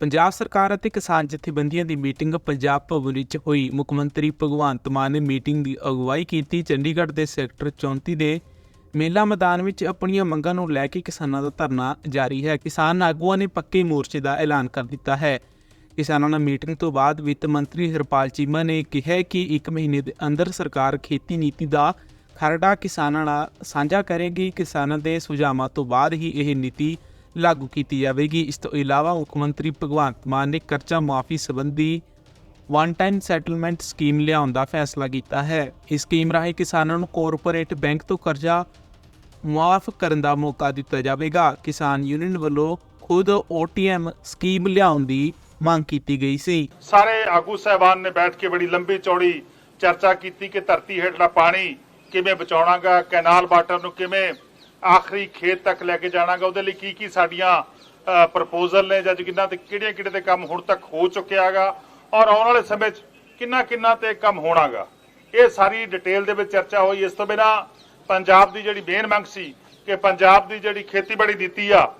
ਪੰਜਾਬ ਸਰਕਾਰ ਅਤੇ ਕਿਸਾਨ ਜਥੇਬੰਦੀਆਂ ਦੀ ਮੀਟਿੰਗ ਪੰਜਾਬ ਭਵਨ ਵਿੱਚ ਹੋਈ। ਮੁੱਖ ਮੰਤਰੀ ਭਗਵੰਤ ਮਾਨ ਨੇ ਮੀਟਿੰਗ ਦੀ ਅਗਵਾਈ ਕੀਤੀ। ਚੰਡੀਗੜ੍ਹ ਦੇ ਸੈਕਟਰ 34 ਦੇ ਮੇਲਾ ਮੈਦਾਨ ਵਿੱਚ ਆਪਣੀਆਂ ਮੰਗਾਂ ਨੂੰ ਲੈ ਕੇ ਕਿਸਾਨਾਂ ਦਾ ਧਰਨਾ ਜਾਰੀ ਹੈ। ਕਿਸਾਨ ਆਗੂਆਂ ਨੇ ਪੱਕੇ ਮੋਰਚੇ ਦਾ ਐਲਾਨ ਕਰ ਦਿੱਤਾ ਹੈ। ਕਿਸਾਨਾਂ ਨਾਲ ਮੀਟਿੰਗ ਤੋਂ ਬਾਅਦ ਵਿੱਤ ਮੰਤਰੀ ਹਰਪਾਲ ਚੀਮਾ ਨੇ ਕਿਹਾ ਕਿ 1 ਮਹੀਨੇ ਦੇ ਅੰਦਰ ਸਰਕਾਰ ਖੇਤੀ ਨੀਤੀ ਦਾ ਖਰੜਾ ਕਿਸਾਨਾਂ ਨਾਲ ਸਾਂਝਾ ਕਰੇਗੀ। ਕਿਸਾਨਾਂ ਦੇ ਸੁਝਾਵਾਂ ਤੋਂ ਬਾਅਦ ਹੀ ਇਹ ਨੀਤੀ ਲਾਗੂ ਕੀਤੀ ਜਾਵੇਗੀ। ਇਸ ਤੋਂ ਇਲਾਵਾ ਮੁੱਖ ਮੰਤਰੀ ਭਗਵੰਤ ਮਾਨ ਨੇ ਕਰਜ਼ਾ ਮਾਫੀ ਸੰਬੰਧੀ ਵਨ ਟਾਈਮ ਸੈਟਲਮੈਂਟ ਸਕੀਮ ਲਿਆਉਣ ਦਾ ਫੈਸਲਾ ਕੀਤਾ ਹੈ। ਇਸ ਸਕੀਮ ਰਾਹੀਂ ਕਿਸਾਨਾਂ ਨੂੰ ਕਾਰਪੋਰੇਟ ਬੈਂਕ ਤੋਂ ਕਰਜ਼ਾ ਮੁਆਫ ਕਰਨ ਦਾ ਮੌਕਾ ਦਿੱਤਾ ਜਾਵੇਗਾ। ਕਿਸਾਨ ਯੂਨੀਅਨ ਵੱਲੋਂ ਖੁਦ OTM ਸਕੀਮ ਲਿਆਉਣ ਦੀ ਮੰਗ ਕੀਤੀ ਗਈ ਸੀ। ਸਾਰੇ ਆਗੂ ਸਹਿਬਾਨ ਨੇ ਬੈਠ ਕੇ ਬੜੀ ਲੰਬੀ ਚੌੜੀ ਚਰਚਾ ਕੀਤੀ ਕਿ ਧਰਤੀ ਹੇਠਲਾ ਪਾਣੀ ਕਿਵੇਂ ਬਚਾਉਣਾਗਾ, ਕੈਨਾਲ ਵਾਟਰ ਨੂੰ ਕਿਵੇਂ ਆਖਰੀ ਖੇਤ ਤੱਕ ਲੈ ਕੇ ਜਾਣਾਗਾ। ਉਹਦੇ ਲਈ ਕੀ ਕੀ ਸਾਡੀਆਂ ਪ੍ਰਪੋਜ਼ਲ ਨੇ ਜਾਂ ਕਿੰਨਾ ਤੇ ਕਿਹੜੀਆਂ ਕਿਹੜੇ ਤੇ ਕੰਮ ਹੁਣ ਤੱਕ ਹੋ ਚੁੱਕਿਆਗਾ। ਔਰ ਆਉਣ ਵਾਲੇ ਸਮੇਂ 'ਚ ਕਿੰਨਾ ਕਿੰਨਾ ਤੇ ਕੰਮ ਹੋਣਾਗਾ। ਇਹ ਸਾਰੀ ਡਿਟੇਲ ਦੇ ਵਿੱਚ ਚਰਚਾ ਹੋਈ। ਇਸ ਤੋਂ ਬਿਨਾ ਪੰਜਾਬ ਦੀ ਜਿਹੜੀ ਮੇਨ ਮੰਗ ਸੀ ਕਿ ਪੰਜਾਬ ਦੀ ਜਿਹੜੀ ਖੇਤੀਬਾੜੀ ਨੀਤੀ ਆ,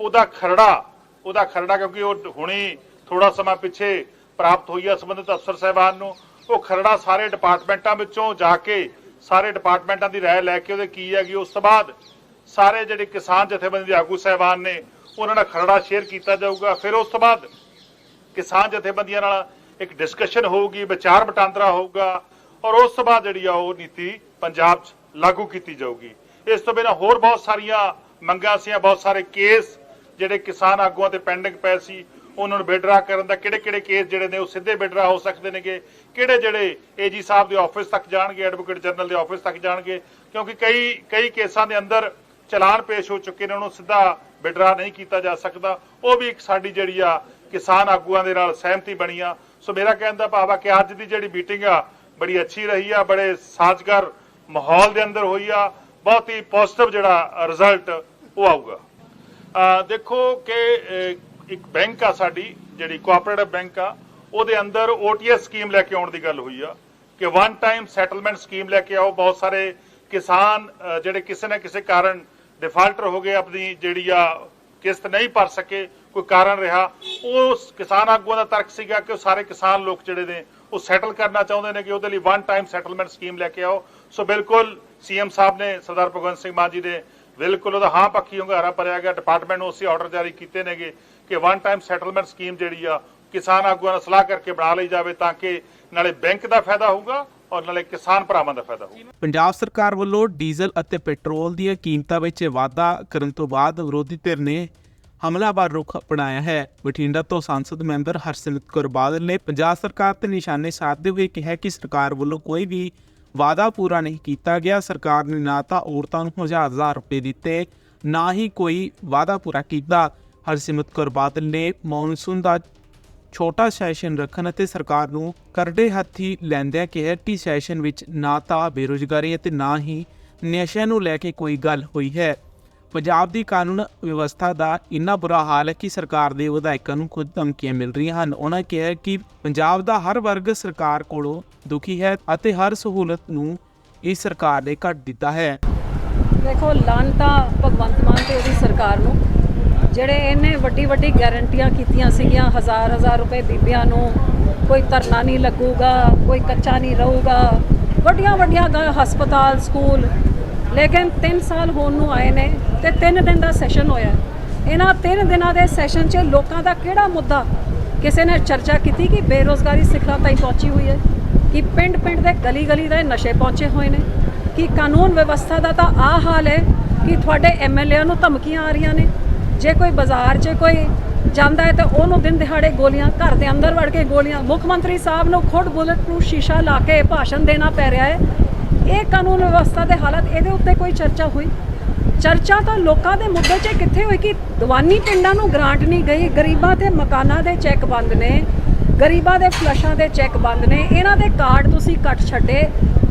ਉਹਦਾ ਖਰੜਾ ਉਹਦਾ ਖਰੜਾ ਕਿਉਂਕਿ ਉਹ ਹੁਣੀ ਥੋੜਾ ਸਮਾਂ ਪਿੱਛੇ ਪ੍ਰਾਪਤ ਹੋਈ ਆ ਸੰਬੰਧਿਤ ਅਫਸਰ ਸਾਹਿਬਾਨ ਨੂੰ। ਉਹ ਖਰੜਾ ਸਾਰੇ ਡਿਪਾਰਟਮੈਂਟਾਂ ਵਿੱਚੋਂ ਜਾ ਕੇ ਸਾਰੇ ਡਿਪਾਰਟਮੈਂਟਾਂ ਦੀ ਰਾਏ ਲੈ ਕੇ ਉਹਦੇ ਕੀ ਹੈਗੀ, ਉਸ ਤੋਂ ਬਾਅਦ ਸਾਰੇ ਜਿਹੜੇ ਕਿਸਾਨ ਜਥੇਬੰਦੀ ਦੇ ਆਗੂ ਸਾਹਿਬਾਨ ਨੇ, ਉਹਨਾਂ ਦਾ ਖਰੜਾ ਸ਼ੇਅਰ ਕੀਤਾ ਜਾਊਗਾ। ਫਿਰ ਉਸ ਤੋਂ ਬਾਅਦ ਕਿਸਾਨ ਜਥੇਬੰਦੀਆਂ ਨਾਲ ਇੱਕ ਡਿਸਕਸ਼ਨ ਹੋਊਗੀ, ਵਿਚਾਰ ਵਟਾਂਦਰਾ ਹੋਊਗਾ ਔਰ ਉਸ ਤੋਂ ਬਾਅਦ ਜਿਹੜੀ ਆ ਉਹ ਨੀਤੀ ਪੰਜਾਬ 'ਚ ਲਾਗੂ ਕੀਤੀ ਜਾਊਗੀ। ਇਸ ਤੋਂ ਬਿਨਾਂ ਹੋਰ ਬਹੁਤ ਸਾਰੀਆਂ ਮੰਗਾਂ ਸੀ ਬਹੁਤ ਸਾਰੇ ਕੇਸ ਜਿਹੜੇ ਕਿਸਾਨ ਆਗੂਆਂ ਤੇ ਪੈਂਡਿੰਗ ਪਏ ਸੀ, ਉਹਨਾਂ ਨੂੰ ਬੇਡਰਾ ਕਰਨ ਦਾ ਕਿਹੜੇ ਕਿਹੜੇ ਕੇਸ ਜਿਹੜੇ ਨੇ ਉਹ ਸਿੱਧੇ ਬੇਡਰਾ ਹੋ ਸਕਦੇ ਨੇਗੇ, ਕਿਹੜੇ ਜਿਹੜੇ ਏਜੀ ਸਾਹਿਬ ਦੇ ਆਫਿਸ ਤੱਕ ਜਾਣਗੇ ਐਡਵੋਕੇਟ ਜਨਰਲ ਦੇ ਆਫਿਸ ਤੱਕ ਜਾਣਗੇ, ਕਿਉਂਕਿ ਕਈ ਕਈ ਕੇਸਾਂ ਦੇ ਅੰਦਰ ਚਲਾਨ ਪੇਸ਼ ਹੋ ਚੁੱਕੇ ਨੇ, ਉਹਨੂੰ ਸਿੱਧਾ ਵਿਡਰਾ ਨਹੀਂ ਕੀਤਾ ਜਾ ਸਕਦਾ। ਉਹ ਵੀ ਇੱਕ ਸਾਡੀ ਜਿਹੜੀ ਆ ਕਿਸਾਨ ਆਗੂਆਂ ਦੇ ਨਾਲ ਸਹਿਮਤੀ ਬਣੀ ਆ। ਸੋ ਮੇਰਾ ਕਹਿਣ ਦਾ ਭਾਵ ਆ ਕਿ ਅੱਜ ਦੀ ਜਿਹੜੀ ਮੀਟਿੰਗ ਆ, ਬੜੀ ਅੱਛੀ ਰਹੀ ਆ, ਬੜੇ ਸਾਜ਼ਗਰ ਮਾਹੌਲ ਦੇ ਅੰਦਰ ਹੋਈ ਆ। ਬਹੁਤ ਹੀ ਪੋਜ਼ਿਟਿਵ ਜਿਹੜਾ ਰਿਜ਼ਲਟ ਉਹ ਆਊਗਾ। ਦੇਖੋ ਕਿ ਇੱਕ ਬੈਂਕ ਆ ਸਾਡੀ, ਜਿਹੜੀ ਕੋਆਪਰੇਟਿਵ ਬੈਂਕ ਆ, ਉਹਦੇ ਅੰਦਰ OTS ਸਕੀਮ ਲੈ ਕੇ ਆਉਣ ਦੀ ਗੱਲ ਹੋਈ ਆ ਕਿ ਵਨ ਟਾਈਮ ਸੈਟਲਮੈਂਟ ਸਕੀਮ ਲੈ ਕੇ ਆਓ। ਬਹੁਤ ਸਾਰੇ ਕਿਸਾਨ ਜਿਹੜੇ ਕਿਸੇ ਨਾ ਕਿਸੇ ਕਾਰਨ ਡਿਫਾਲਟਰ ਹੋ ਗਏ ਆਪਣੀ ਜਿਹੜੀ ਆ ਕਿਸ਼ਤ ਨਹੀਂ ਭਰ ਸਕੇ, ਕੋਈ ਕਾਰਨ ਰਿਹਾ। ਉਹ ਕਿਸਾਨ ਆਗੂਆਂ ਦਾ ਤਰਕ ਸੀਗਾ ਕਿ ਉਹ ਸਾਰੇ ਕਿਸਾਨ ਲੋਕ ਜਿਹੜੇ ਨੇ, ਉਹ ਸੈਟਲ ਕਰਨਾ ਚਾਹੁੰਦੇ ਨੇ ਕਿ ਉਹਦੇ ਲਈ ਵਨ ਟਾਈਮ ਸੈਟਲਮੈਂਟ ਸਕੀਮ ਲੈ ਕੇ ਆਓ। ਸੋ ਬਿਲਕੁਲ ਸੀਐਮ ਸਾਹਿਬ ਨੇ, ਸਰਦਾਰ ਭਗਵੰਤ ਸਿੰਘ ਮਾਨ ਜੀ ਦੇ ਬਿਲਕੁਲ ਉਹਦਾ ਹਾਂ ਪੱਕੀ ਹੁੰਗਾਰਾ ਭਰਿਆ ਗਿਆ। ਡਿਪਾਰਟਮੈਂਟ ਨੂੰ ਉਸੇ ਆਰਡਰ ਜਾਰੀ ਕੀਤੇ ਨੇਗੇ ਕਿ ਵਨ ਟਾਈਮ ਸੈਟਲਮੈਂਟ ਸਕੀਮ ਜਿਹੜੀ ਆ, ਕਿਸਾਨ ਆਗੂਆਂ ਨਾਲ ਸਲਾਹ ਕਰਕੇ ਬਣਾ ਲਈ ਜਾਵੇ ਤਾਂ ਕਿ ਨਾਲੇ ਬੈਂਕ ਦਾ ਫਾਇਦਾ ਹੋਊਗਾ ਔਰ ਨਾਲੇ ਕਿਸਾਨ ਭਰਾਵਾਂ ਦਾ ਫਾਇਦਾ ਹੋਊਗਾ। ਪੰਜਾਬ ਸਰਕਾਰ ਵੱਲੋਂ ਡੀਜ਼ਲ ਅਤੇ ਪੈਟਰੋਲ ਦੀਆਂ ਕੀਮਤਾਂ ਵਿੱਚ ਵਾਧਾ ਕਰਨ ਤੋਂ ਬਾਅਦ ਵਿਰੋਧੀ ਧਿਰ ਨੇ ਹਮਲਾਵਰ ਰੁਖ ਅਪਣਾਇਆ ਹੈ। ਬਠਿੰਡਾ ਤੋਂ ਸੰਸਦ ਮੈਂਬਰ ਹਰਸਿਮਰਤ ਕੌਰ ਬਾਦਲ ਨੇ ਪੰਜਾਬ ਸਰਕਾਰ ਤੇ ਨਿਸ਼ਾਨੇ ਸਾਧਦੇ ਹੋਏ ਕਿਹਾ ਕਿ ਸਰਕਾਰ ਵੱਲੋਂ ਕੋਈ ਵੀ ਵਾਅਦਾ ਪੂਰਾ ਨਹੀਂ ਕੀਤਾ ਗਿਆ। ਸਰਕਾਰ ਨੇ ਨਾ ਤਾਂ ਔਰਤਾਂ ਨੂੰ ਹਜ਼ਾਰ ਹਜ਼ਾਰ ਰੁਪਏ ਦਿੱਤੇ, ਨਾ ਹੀ ਕੋਈ ਵਾਅਦਾ ਪੂਰਾ ਕੀਤਾ। ਹਰਸਿਮਰਤ ਕੌਰ ਬਾਦਲ ਨੇ ਮੌਨਸੂਨ ਦਾ ਛੋਟਾ ਸੈਸ਼ਨ ਰੱਖਣ ਅਤੇ ਸਰਕਾਰ ਨੂੰ ਕਰੜੇ ਹੱਥੀ ਲੈਂਦਿਆਂ ਕਿਹਾ ਕਿ ਸੈਸ਼ਨ ਵਿੱਚ ਨਾ ਤਾਂ ਬੇਰੁਜ਼ਗਾਰੀ ਅਤੇ ਨਾ ਹੀ ਨਸ਼ਿਆਂ ਨੂੰ ਲੈ ਕੇ ਕੋਈ ਗੱਲ ਹੋਈ ਹੈ। ਪੰਜਾਬ ਦੀ ਕਾਨੂੰਨ ਵਿਵਸਥਾ ਦਾ ਇੰਨਾ ਬੁਰਾ ਹਾਲ ਹੈ ਕਿ ਸਰਕਾਰ ਦੇ ਵਿਧਾਇਕਾਂ ਨੂੰ ਖੁਦ ਧਮਕੀਆਂ ਮਿਲ ਰਹੀਆਂ ਹਨ। ਉਹਨਾਂ ਕਿਹਾ ਕਿ ਪੰਜਾਬ ਦਾ ਹਰ ਵਰਗ ਸਰਕਾਰ ਕੋਲੋਂ ਦੁਖੀ ਹੈ ਅਤੇ ਹਰ ਸਹੂਲਤ ਨੂੰ ਇਸ ਸਰਕਾਰ ਨੇ ਕੱਟ ਦਿੱਤਾ ਹੈ। ਦੇਖੋ ਲਾਂਤਾ ਭਗਵੰਤ ਮਾਨ ਤੇ ਉਹਦੀ ਸਰਕਾਰ ਨੂੰ ਜਿਹੜੇ ਇਹਨੇ ਵੱਡੀ ਵੱਡੀ ਗਾਰੰਟੀਆਂ ਕੀਤੀਆਂ ਸੀਗੀਆਂ, ਹਜ਼ਾਰ ਹਜ਼ਾਰ ਰੁਪਏ ਬੀਬੀਆਂ ਨੂੰ। ਕੋਈ ਧਰਨਾ ਨਹੀਂ ਲੱਗੂਗਾ, ਕੋਈ ਕੱਚਾ ਨਹੀਂ ਰਹੂਗਾ। ਵੱਡੀਆਂ ਵੱਡੀਆਂ ਗ- ਹਸਪਤਾਲ, ਸਕੂਲ। ਲੇਕਿਨ 3 ਸਾਲ ਹੋਣ ਨੂੰ ਆਏ ਨੇ ਤੇ 3 ਦਿਨ ਦਾ ਸੈਸ਼ਨ ਹੋਇਆ। ਇਹਨਾਂ 3 ਦਿਨਾਂ ਦੇ ਸੈਸ਼ਨ 'ਚ ਲੋਕਾਂ ਦਾ ਕਿਹੜਾ ਮੁੱਦਾ? ਕਿਸੇ ਨੇ ਚਰਚਾ ਕੀਤੀ ਕਿ ਬੇਰੋਜ਼ਗਾਰੀ ਸਿਖਰਾਂ ਤਾਈਂ ਪਹੁੰਚੀ ਹੋਈ ਹੈ? ਕਿ ਪਿੰਡ ਪਿੰਡ ਦੇ ਗਲੀ ਗਲੀ ਦੇ ਨਸ਼ੇ ਪਹੁੰਚੇ ਹੋਏ ਨੇ? ਕਿ ਕਾਨੂੰਨ ਵਿਵਸਥਾ ਦਾ ਤਾਂ ਆ ਹਾਲ ਹੈ ਕਿ ਤੁਹਾਡੇ ਐਮਐਲਏ ਨੂੰ ਧਮਕੀਆਂ ਆ ਰਹੀਆਂ ਨੇ? ਜੇ ਕੋਈ ਬਾਜ਼ਾਰ 'ਚ ਕੋਈ ਜਾਂਦਾ ਹੈ ਤਾਂ ਉਹਨੂੰ ਦਿਨ ਦਿਹਾੜੇ ਗੋਲੀਆਂ ਘਰ ਦੇ ਅੰਦਰ ਵੜ ਕੇ ਗੋਲੀਆਂ, ਮੁੱਖ ਮੰਤਰੀ ਸਾਹਿਬ ਨੂੰ ਖੁਦ ਬੁਲਟ ਨੂੰ ਸ਼ੀਸ਼ਾ ਲਾ ਕੇ ਭਾਸ਼ਣ ਦੇਣਾ ਪੈ ਰਿਹਾ ਹੈ। ਇਹ ਕਾਨੂੰਨ ਵਿਵਸਥਾ ਦੇ ਹਾਲਤ ਇਹਦੇ ਉੱਤੇ ਕੋਈ ਚਰਚਾ ਹੋਈ? ਚਰਚਾ ਤਾਂ ਲੋਕਾਂ ਦੇ ਮੁੱਦੇ 'ਚ ਕਿੱਥੇ ਹੋਈ ਕਿ ਦਵਾਨੀ ਪਿੰਡਾਂ ਨੂੰ ਗ੍ਰਾਂਟ ਨਹੀਂ ਗਈ, ਗਰੀਬਾਂ ਦੇ ਮਕਾਨਾਂ ਦੇ ਚੈੱਕ ਬੰਦ ਨੇ, ਗਰੀਬਾਂ ਦੇ ਫਲਸ਼ਾਂ ਦੇ ਚੈੱਕ ਬੰਦ ਨੇ, ਇਹਨਾਂ ਦੇ ਕਾਰਡ ਤੁਸੀਂ ਕੱਟ ਛੱਡੇ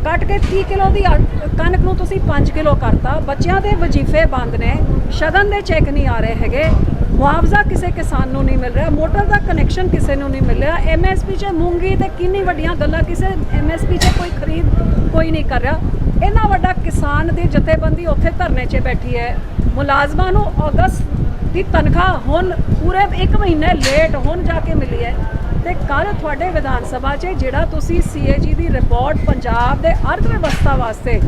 ਕੱਟ ਕੇ 30 ਕਿਲੋ ਦੀ ਆ- ਕਣਕ ਨੂੰ ਤੁਸੀਂ 5 ਕਿਲੋ ਕਰਤਾ। ਬੱਚਿਆਂ ਦੇ ਵਜੀਫੇ ਬੰਦ ਨੇ। ਸ਼ਗਨ ਦੇ ਚੈੱਕ ਨਹੀਂ ਆ ਰਹੇ ਹੈਗੇ। ਮੁਆਵਜ਼ਾ ਕਿਸੇ ਕਿਸਾਨ ਨੂੰ ਨਹੀਂ ਮਿਲ ਰਿਹਾ। ਮੋਟਰ ਦਾ ਕਨੈਕਸ਼ਨ ਕਿਸੇ ਨੂੰ ਨਹੀਂ ਮਿਲ ਰਿਹਾ। ਐਮਐਸਪੀ 'ਚ ਮੂੰਗੀ ਤੇ ਕਿੰਨੀ ਵੱਡੀਆਂ ਗੱਲਾਂ ਕਿਸੇ ਐਮਐਸਪੀ 'ਚ ਕੋਈ ਖਰੀਦ ਕੋਈ ਨਹੀਂ ਕਰ ਰਿਹਾ। ਇੰਨਾ ਵੱਡਾ ਕਿਸਾਨ ਦੀ ਜਥੇਬੰਦੀ ਉੱਥੇ ਧਰਨੇ 'ਚ ਬੈਠੀ ਹੈ। ਮੁਲਾਜ਼ਮਾਂ ਨੂੰ ਅਗਸਤ ਦੀ ਤਨਖਾਹ ਹੁਣ ਪੂਰੇ 1 ਮਹੀਨੇ ਲੇਟ ਹੁਣ ਜਾ ਕੇ ਮਿਲੀ ਹੈ। ਤੇ ਕੱਲ ਤੁਹਾਡੇ ਵਿਧਾਨ ਸਭਾ 'ਚ ਜਿਹੜਾ ਤੁਸੀਂ ਸੀਏਜੀ ਦੀ ਰਿਪੋਰਟ ਪੰਜਾਬ ਦੇ ਅਰਥ ਵਿਵਸਥਾ ਵਾਸਤੇ,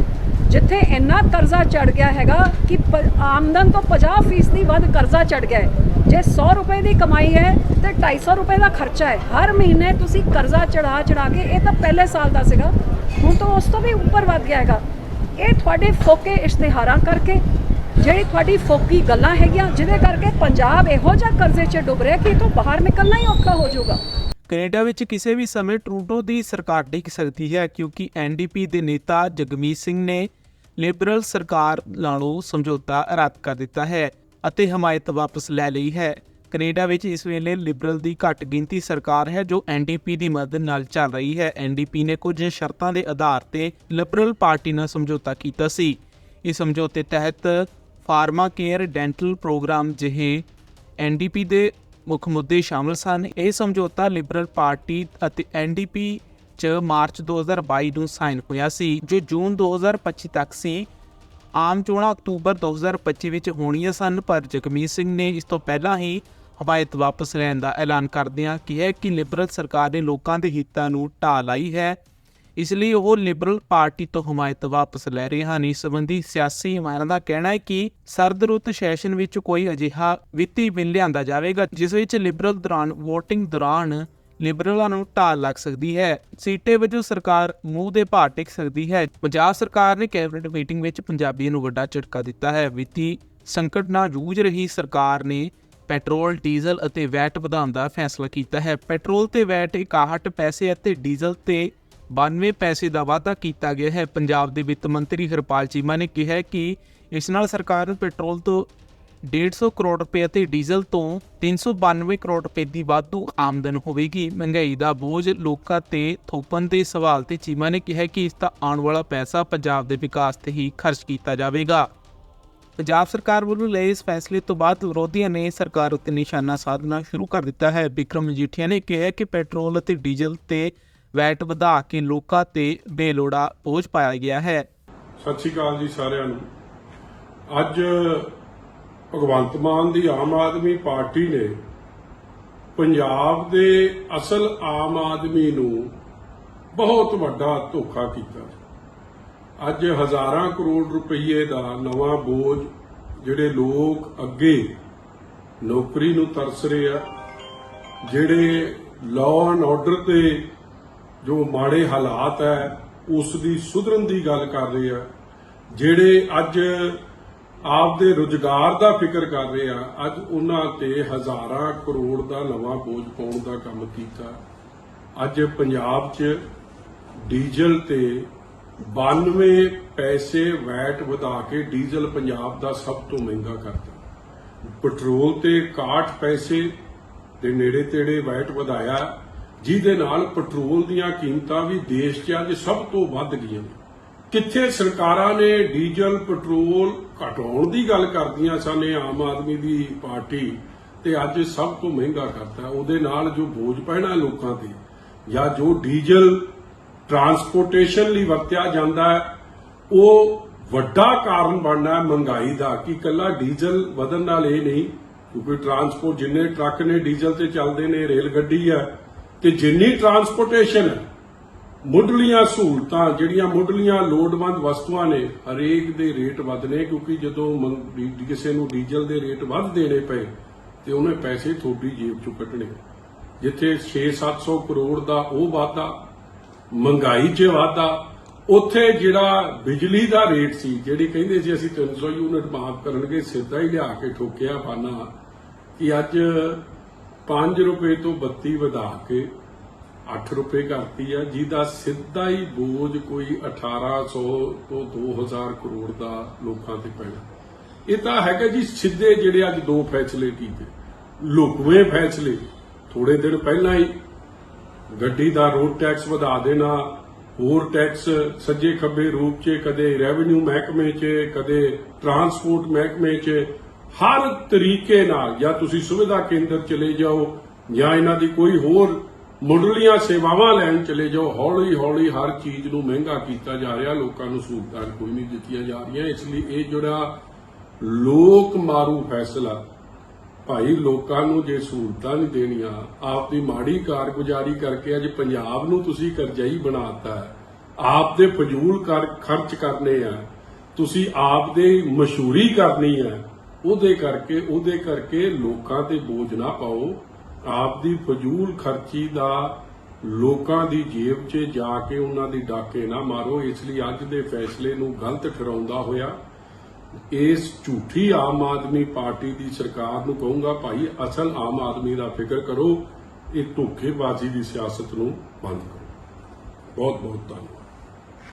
ਜਿੱਥੇ ਇੰਨਾ ਕਰਜ਼ਾ ਚੜ ਗਿਆ ਹੈਗਾ ਕਿ ਪ- ਆਮਦਨ ਤੋਂ 50% ਦੀ ਵੱਧ ਕਰਜ਼ਾ ਚੜ ਗਿਆ ਹੈ। ਜੇ 100 ਰੁਪਏ ਦੀ ਕਮਾਈ ਹੈ ਤੇ 250 ਰੁਪਏ ਦਾ ਖਰਚਾ ਹੈ। ਹਰ ਮਹੀਨੇ ਤੁਸੀਂ ਕਰਜ਼ਾ ਚੜਾ ਚੜਾ ਕੇ, ਇਹ ਤਾਂ ਪਹਿਲੇ ਸਾਲ ਦਾ ਸੀਗਾ, ਹੁਣ ਤਾਂ ਉਸ ਤੋਂ ਵੀ ਉੱਪਰ ਵੱਧ ਗਿਆ ਹੈਗਾ। ਇਹ ਤੁਹਾਡੇ ਫੋਕੇ ਇਸ਼ਤਿਹਾਰਾਂ ਕਰਕੇ ਜਿਹੜੀ ਤੁਹਾਡੀ ਫੋਕੀ ਗੱਲਾਂ ਹੈਗੀਆਂ, ਜਿਹਦੇ ਕਰਕੇ ਪੰਜਾਬ ਇਹੋ ਜਿਹਾ ਕਰਜ਼ੇ 'ਚ ਡੁੱਬ ਰਿਹਾ ਕਿ ਇਹ ਤੋਂ ਬਾਹਰ ਨਿਕਲਣਾ ਹੀ ਔਖਾ ਹੋ ਜਾਊਗਾ। ਕੈਨੇਡਾ ਵਿੱਚ ਕਿਸੇ ਵੀ ਸਮੇਂ ਟਰੂਡੋ ਦੀ ਸਰਕਾਰ ਡਿੱਗ ਸਕਦੀ ਹੈ, ਕਿਉਂਕਿ ਐਨਡੀਪੀ ਦੇ ਨੇਤਾ ਜਗਮੀਤ ਸਿੰਘ ਨੇ ਲਿਬਰਲ ਸਰਕਾਰ ਨਾਲੋਂ ਸਮਝੌਤਾ ਰੱਦ ਕਰ ਦਿੱਤਾ ਹੈ ਅਤੇ ਹਮਾਇਤ ਵਾਪਸ ਲੈ ਲਈ ਹੈ। ਕੈਨੇਡਾ ਵਿੱਚ ਇਸ ਵੇਲੇ ਲਿਬਰਲ ਦੀ ਘੱਟ ਗਿਣਤੀ ਸਰਕਾਰ ਹੈ ਜੋ ਐਨਡੀਪੀ ਦੀ ਮਦਦ ਨਾਲ ਚੱਲ ਰਹੀ ਹੈ। ਐਨਡੀਪੀ ਨੇ ਕੁਝ ਸ਼ਰਤਾਂ ਦੇ ਆਧਾਰ ਤੇ ਲਿਬਰਲ ਪਾਰਟੀ ਨਾਲ ਸਮਝੌਤਾ ਕੀਤਾ ਸੀ। ਇਸ ਸਮਝੌਤੇ ਤਹਿਤ ਫਾਰਮਾ ਕੇਅਰ ਡੈਂਟਲ ਪ੍ਰੋਗਰਾਮ ਜਿਹੇ ਐਨਡੀਪੀ ਦੇ ਮੁੱਖ ਮੁੱਦੇ ਸ਼ਾਮਲ ਸਨ। ਇਹ ਸਮਝੌਤਾ ਲਿਬਰਲ ਪਾਰਟੀ ਅਤੇ ਐਨਡੀਪੀ ਚ ਮਾਰਚ 2022 ਨੂੰ ਸਾਈਨ ਹੋਇਆ ਸੀ, ਜੋ ਜੂਨ 2025 ਤੱਕ ਸੀ। ਆਮ ਚੋਣਾਂ ਅਕਤੂਬਰ 2025 ਵਿੱਚ ਹੋਣੀਆਂ ਸਨ, ਪਰ ਜਗਮੀਤ ਸਿੰਘ ਨੇ ਇਸ ਤੋਂ ਪਹਿਲਾਂ ਹੀ ਹਵਾਇਤ ਵਾਪਸ ਲੈਣ ਦਾ ਐਲਾਨ ਕਰਦਿਆਂ ਕਿਹਾ ਕਿ ਲਿਬਰਲ ਸਰਕਾਰ ਨੇ ਲੋਕਾਂ ਦੇ ਹਿੱਤਾਂ ਨੂੰ ਢਾਹ ਲਾਈ ਹੈ। ਇਸ ਲਈ ਉਹ ਲਿਬਰਲ ਪਾਰਟੀ ਤੋਂ ਹਮਾਇਤ ਵਾਪਸ ਲੈ ਰਹੇ ਹਨ। ਇਸ ਸੰਬੰਧੀ ਸਿਆਸੀ ਹਿਮਾਇਤਾਂ ਦਾ ਕਹਿਣਾ ਹੈ ਕਿ ਸਰਦ ਰੁੱਤ ਸੈਸ਼ਨ ਵਿੱਚ ਕੋਈ ਅਜਿਹਾ ਵਿੱਤੀ ਬਿੱਲ ਲਿਆਂਦਾ ਜਾਵੇਗਾ, ਜਿਸ ਵਿੱਚ ਲਿਬਰਲ ਦੌਰਾਨ VOTING ਦੌਰਾਨ ਲਿਬਰਲਾਂ ਨੂੰ ਢਾਲ ਲੱਗ ਸਕਦੀ ਹੈ। ਸੀਟੇ ਵਜੋਂ ਸਰਕਾਰ ਮੂੰਹ ਦੇ ਭਾਰ ਟਿਕ ਸਕਦੀ ਹੈ। ਪੰਜਾਬ ਸਰਕਾਰ ਨੇ ਕੈਬਨਿਟ ਮੀਟਿੰਗ ਵਿੱਚ ਪੰਜਾਬੀਆਂ ਨੂੰ ਵੱਡਾ ਝਟਕਾ ਦਿੱਤਾ ਹੈ। ਵਿੱਤੀ ਸੰਕਟ ਨਾਲ ਜੂਝ ਰਹੀ ਸਰਕਾਰ ਨੇ ਪੈਟਰੋਲ, ਡੀਜ਼ਲ ਅਤੇ ਵੈਟ ਵਧਾਉਣ ਦਾ ਫੈਸਲਾ ਕੀਤਾ ਹੈ। ਪੈਟਰੋਲ ਤੇ ਵੈਟ 61 ਪੈਸੇ ਅਤੇ ਡੀਜ਼ਲ ਤੇ 92 ਪੈਸੇ ਦਾ ਵਾਅਦਾ ਕੀਤਾ ਗਿਆ ਹੈ। ਪੰਜਾਬ ਦੇ ਵਿੱਤ ਮੰਤਰੀ ਹਰਪਾਲ ਚੀਮਾ ਨੇ ਕਿਹਾ ਕਿ ਇਸ ਨਾਲ ਸਰਕਾਰ ਨੂੰ ਪੈਟਰੋਲ ਤੋਂ 150 ਕਰੋੜ ਰੁਪਏ ਅਤੇ ਡੀਜ਼ਲ ਤੋਂ 392 ਕਰੋੜ ਰੁਪਏ ਦੀ ਵਾਧੂ ਆਮਦਨ ਹੋਵੇਗੀ। ਮਹਿੰਗਾਈ ਦਾ ਬੋਝ ਲੋਕਾਂ ਤੇ ਥੋਪਣ ਦੇ ਸਵਾਲ ਤੇ ਚੀਮਾ ਨੇ ਕਿਹਾ ਕਿ ਇਸ ਦਾ ਆਉਣ ਵਾਲਾ ਪੈਸਾ ਪੰਜਾਬ ਦੇ ਵਿਕਾਸ ਤੇ ਹੀ ਖਰਚ ਕੀਤਾ ਜਾਵੇਗਾ। ਪੰਜਾਬ ਸਰਕਾਰ ਵੱਲੋਂ ਲਏ ਇਸ ਫੈਸਲੇ ਤੋਂ ਬਾਅਦ ਵਿਰੋਧੀਆਂ ਨੇ ਸਰਕਾਰ ਉੱਤੇ ਨਿਸ਼ਾਨਾ ਸਾਧਣਾ ਸ਼ੁਰੂ ਕਰ ਦਿੱਤਾ ਹੈ। ਵਿਕਰਮ ਮਜੀਠੀਆ ਨੇ ਕਿਹਾ ਕਿ ਪੈਟਰੋਲ ਅਤੇ ਡੀਜ਼ਲ ਤੇ ਵੈਟ ਵਧਾ ਕੇ ਲੋਕਾਂ ਤੇ ਬੇਲੋੜਾ ਬੋਝ ਪਾਇਆ ਗਿਆ ਹੈ। ਸਤਿ ਸ਼੍ਰੀ ਅਕਾਲ ਜੀ ਸਾਰਿਆਂ ਨੂੰ। ਅੱਜ ਭਗਵੰਤ ਮਾਨ ਦੀ ਆਮ ਆਦਮੀ ਪਾਰਟੀ ਨੇ ਪੰਜਾਬ ਦੇ ਅਸਲ ਆਮ ਆਦਮੀ ਨੂੰ ਬਹੁਤ ਵੱਡਾ ਧੋਖਾ ਕੀਤਾ। ਅੱਜ ਹਜ਼ਾਰਾਂ ਕਰੋੜ ਰੁਪਏ ਦਾ ਨਵਾਂ ਬੋਝ ਜਿਹੜੇ ਲੋਕ ਅੱਗੇ ਨੌਕਰੀ ਨੂੰ ਤਰਸ ਰਹੇ ਆ, ਜਿਹੜੇ ਲਾਅ ਐਂਡ ਆਰਡਰ ਤੇ ਜੋ ਮਾੜੇ ਹਾਲਾਤ ਹੈ ਉਸ ਦੀ ਸੁਧਰਨ ਦੀ ਗੱਲ ਕਰ ਰਹੇ ਆ। ਜਿਹੜੇ ਅੱਜ ਆਪਦੇ ਰੁਜ਼ਗਾਰ ਦਾ ਫਿਕਰ ਕਰ ਰਹੇ ਆ, ਅੱਜ ਉਹਨਾਂ ਤੇ ਹਜ਼ਾਰਾਂ ਕਰੋੜ ਦਾ ਨਵਾਂ ਬੋਝ ਪਾਉਣ ਦਾ ਕੰਮ ਕੀਤਾ। ਅੱਜ ਪੰਜਾਬ 'ਚ ਡੀਜ਼ਲ ਤੇ 92 ਪੈਸੇ ਵੈਟ ਵਧਾ ਕੇ ਡੀਜ਼ਲ ਪੰਜਾਬ ਦਾ ਸਭ ਤੋਂ ਮਹਿੰਗਾ ਕਰਤਾ। ਪੈਟਰੋਲ ਤੇ 61 ਪੈਸੇ ਦੇ ਨੇੜੇ ਤੇੜੇ ਵੈਟ ਵਧਾਇਆ। ਜਿਹਦੇ ਨਾਲ ਪੈਟਰੋਲ ਦੀਆਂ ਕੀਮਤਾਂ ਵੀ ਦੇਸ਼ 'ਚ ਅੱਜ ਸਭ ਤੋਂ ਵੱਧ ਗਈਆਂ। ਨੇ ਕਿੱਥੇ ਸਰਕਾਰਾਂ ਨੇ ਡੀਜ਼ਲ, ਪੈਟਰੋਲ ਘਟਾਉਣ ਦੀ ਗੱਲ ਕਰਦੀਆਂ ਸਨ, ਇਹ ਆਮ ਆਦਮੀ ਦੀ ਪਾਰਟੀ ਤੇ ਅੱਜ ਸਭ ਤੋਂ ਮਹਿੰਗਾ ਕਰਤਾ। ਉਹਦੇ ਨਾਲ ਜੋ ਬੋਝ ਪੈਣਾ ਲੋਕਾਂ ਤੇ, ਜਾਂ ਜੋ ਡੀਜ਼ਲ ਟਰਾਂਸਪੋਰਟੇਸ਼ਨ ਲਈ ਵਰਤਿਆ ਜਾਂਦਾ ਹੈ, ਉਹ ਵੱਡਾ ਕਾਰਨ ਬਣਨਾ ਹੈ ਮਹਿੰਗਾਈ ਦਾ, ਕਿ ਕੱਲਾ ਡੀਜ਼ਲ ਵਧਣ ਨਾਲ ਇਹ ਨਹੀਂ, ਕਿਉਂਕਿ ਟਰਾਂਸਪੋਰਟ ਜਿੰਨੇ ਟਰੱਕ ਨੇ, ਡੀਜ਼ਲ ਤੇ ਚੱਲਦੇ ਨੇ, ਰੇਲ ਗੱਡੀ ਹੈ ਤੇ ਜਿੰਨੀ ਟਰਾਂਸਪੋਰਟੇਸ਼ਨ ਮੁੱਢਲੀਆਂ ਸਹੂਲਤਾਂ, ਜਿਹੜੀਆਂ ਮੁੱਢਲੀਆਂ ਲੋੜਵੰਦ ਵਸਤੂਆਂ ਨੇ, ਹਰੇਕ ਦੇ ਰੇਟ ਵਧਨੇ, ਕਿਉਂਕਿ ਜਦੋਂ ਕਿਸੇ ਨੂੰ ਡੀਜ਼ਲ ਦੇ ਰੇਟ ਵੱਧ ਦੇਣੇ ਪਏ, ਤੇ ਉਹਨੇ ਪੈਸੇ ਥੋੜੀ ਜੇਬ ਚੋਂ ਕੱਢਣੇ। ਜਿੱਥੇ 6-700 ਕਰੋੜ ਦਾ ਉਹ ਵਾਧਾ, ਮਹਿੰਗਾਈ 'ਚ ਵਾਧਾ, ਉੱਥੇ ਜਿਹੜਾ ਬਿਜਲੀ ਦਾ ਰੇਟ ਸੀ, ਜਿਹੜੀ ਕਹਿੰਦੇ ਸੀ ਅਸੀਂ 300 ਯੂਨਿਟ ਮਾਫ ਕਰਨਗੇ, ਸਿੱਧਾ ਹੀ ਲਿਆ ਕੇ ਠੋਕਿਆ ਬਾਨਾ, ਕਿ ਅੱਜ 5 ਰੁਪਏ ਤੋਂ 32 ਵਧਾ ਕੇ 8 ਰੁਪਏ ਕਰਤੀ ਆ, ਜਿਹਦਾ ਸਿੱਧਾ ਹੀ ਬੋਝ ਕੋਈ 1800 ਤੋਂ 2000 ਕਰੋੜ ਦਾ ਲੋਕਾਂ ਤੇ ਪੈਣਾ। ਇਹ ਤਾਂ ਹੈਗਾ ਜੀ ਸਿੱਧੇ ਜਿਹੜੇ ਅੱਜ ਦੋ ਫੈਸਲੇ ਕੀਤੇ। ਲੁਕਵੇਂ ਫੈਸਲੇ ਥੋੜੇ ਦਿਨ ਪਹਿਲਾਂ ਹੀ ਗੱਡੀ ਦਾ ਰੋਡ ਟੈਕਸ ਵਧਾ ਦੇਣਾ, ਹੋਰ ਟੈਕਸ ਸੱਜੇ ਖੱਬੇ ਰੂਪ 'ਚ ਕਦੇ ਰੈਵਨਿਊ ਮਹਿਕਮੇ 'ਚ, ਕਦੇ ਟਰਾਂਸਪੋਰਟ ਮਹਿਕਮੇ 'ਚ ਹਰ ਤਰੀਕੇ ਨਾਲ ਜਾਂ ਤੁਸੀਂ ਸੁਵਿਧਾ ਕੇਂਦਰ ਚਲੇ ਜਾਓ ਜਾਂ ਇਹਨਾਂ ਦੀ ਕੋਈ ਹੋਰ ਮੁੱਢਲੀਆਂ ਸੇਵਾਵਾਂ ਲੈਣ ਚਲੇ ਜਾਓ, ਹੌਲੀ ਹੌਲੀ ਹਰ ਚੀਜ਼ ਨੂੰ ਮਹਿੰਗਾ ਕੀਤਾ ਜਾ ਰਿਹਾ, ਲੋਕਾਂ ਨੂੰ ਸਹੂਲਤਾਂ ਕੋਈ ਨਹੀਂ ਦਿੱਤੀਆਂ ਜਾ ਰਹੀਆਂ, ਇਸ ਲਈ ਇਹ ਜਿਹੜਾ ਲੋਕ ਮਾਰੂ ਫੈਸਲਾ, ਭਾਈ ਲੋਕਾਂ ਨੂੰ ਜੇ ਸਹੂਲਤਾਂ ਨਹੀਂ ਦੇਣੀਆਂ, ਆਪ ਦੀ ਮਾੜੀ ਕਾਰਗੁਜ਼ਾਰੀ ਕਰਕੇ ਅੱਜ ਪੰਜਾਬ ਨੂੰ ਤੁਸੀਂ ਕਰਜਾਈ ਬਣਾਤਾ ਹੈ, ਆਪ ਦੇ ਫਜ਼ੂਲ ਕਰ ਖਰਚ ਕਰਨੇ ਆ, ਤੁਸੀਂ ਆਪ ਦੇ ਮਸ਼ਹੂਰੀ ਕਰਨੀ ਹੈ ਉਹਦੇ ਕਰਕੇ ਉਹਦੇ ਕਰਕੇ ਲੋਕਾਂ ਤੇ ਬੋਝ ਨਾ ਪਾਓ। ਆਪ ਦੀ ਫਜ਼ੂਲ ਖਰਚੀ ਦਾ ਲੋਕਾਂ ਦੀ ਜੇਬ 'ਚ ਜਾ ਕੇ ਉਹਨਾਂ ਦੀ ਡਾਕੇ ਨਾ ਮਾਰੋ। ਇਸ ਲਈ ਅੱਜ ਦੇ ਫੈਸਲੇ ਨੂੰ ਗਲਤ ਠਹਿਰਾਉਂਦਾ ਹੋਇਆ ਇਸ ਝੂਠੀ ਆਮ ਆਦਮੀ ਪਾਰਟੀ ਦੀ ਸਰਕਾਰ ਨੂੰ ਕਹੂੰਗਾ, ਭਾਈ ਅਸਲ ਆਮ ਆਦਮੀ ਦਾ ਫਿਕਰ ਕਰੋ, ਇਹ ਧੋਖੇਬਾਜ਼ੀ ਦੀ ਸਿਆਸਤ ਨੂੰ ਬੰਦ ਕਰੋ। ਬਹੁਤ ਬਹੁਤ ਧੰਨਵਾਦ।